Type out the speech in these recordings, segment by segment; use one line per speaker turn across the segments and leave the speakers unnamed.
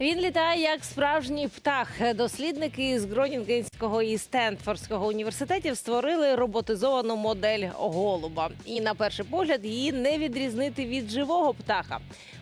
Він літає як справжній птах. Дослідники з Гронінгенського і Стенфордського університетів створили роботизовану модель голуба. І на перший погляд її не відрізнити від живого птаха.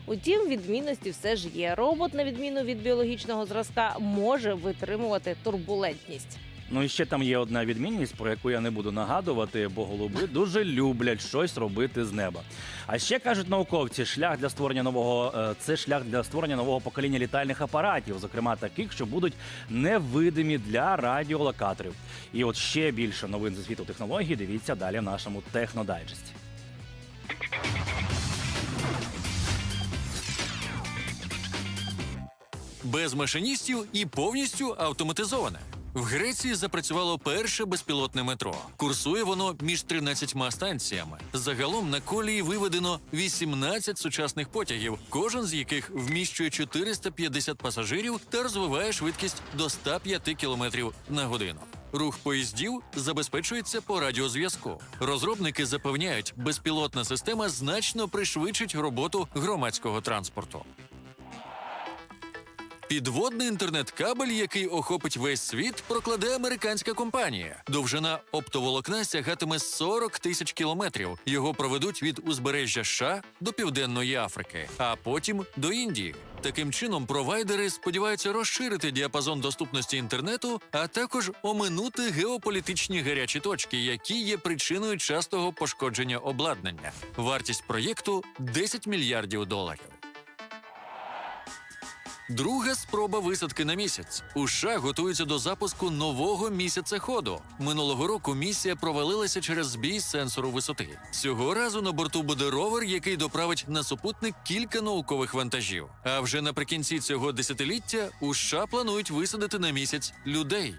Утім, відмінності все ж є. Робот, на відміну від біологічного зразка, може витримувати турбулентність.
Ну і ще там є одна відмінність, про яку я не буду нагадувати, бо голуби дуже люблять щось робити з неба. А ще кажуть науковці, шлях для створення нового е, це шлях для створення нового покоління літальних апаратів, зокрема таких, що будуть невидимі для радіолокаторів. І от ще більше новин зі світу технологій дивіться далі в нашому технодайджесті.
без машиністів і повністю автоматизоване. В Греції запрацювало перше безпілотне метро. Курсує воно між 13 станціями. Загалом на колії виведено 18 сучасних потягів, кожен з яких вміщує 450 пасажирів та розвиває швидкість до 105 км на годину. Рух поїздів забезпечується по радіозв'язку. Розробники запевняють, безпілотна система значно пришвидшить роботу громадського транспорту. Підводний інтернет-кабель, який охопить весь світ, прокладе американська компанія. Довжина оптоволокна сягатиме 40 тисяч кілометрів. Його проведуть від узбережжя США до Південної Африки, а потім до Індії. Таким чином, провайдери сподіваються розширити діапазон доступності інтернету, а також оминути геополітичні гарячі точки, які є причиною частого пошкодження обладнання. Вартість проєкту 10 мільярдів доларів. Друга спроба висадки на місяць. США готуються до запуску нового місяцеходу. Минулого року місія провалилася через збій сенсору висоти. Цього разу на борту буде ровер, який доправить на супутник кілька наукових вантажів. А вже наприкінці цього десятиліття США планують висадити на місяць людей.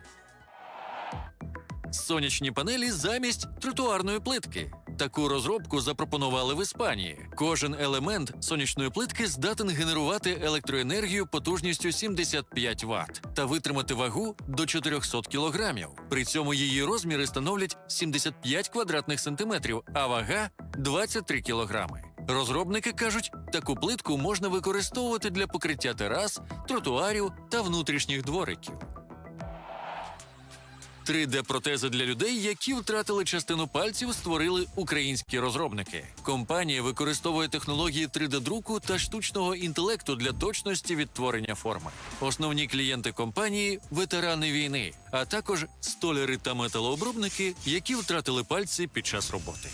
Сонячні панелі замість тротуарної плитки. Таку розробку запропонували в Іспанії. Кожен елемент сонячної плитки здатен генерувати електроенергію потужністю 75 Вт та витримати вагу до 400 кг. При цьому її розміри становлять 75 квадратних сантиметрів, а вага 23 кг. Розробники кажуть, таку плитку можна використовувати для покриття терас, тротуарів та внутрішніх двориків. 3D-протези для людей, які втратили частину пальців, створили українські розробники. Компанія використовує технології 3D-друку та штучного інтелекту для точності відтворення форми. Основні клієнти компанії ветерани війни, а також столяри та металообробники, які втратили пальці під час роботи.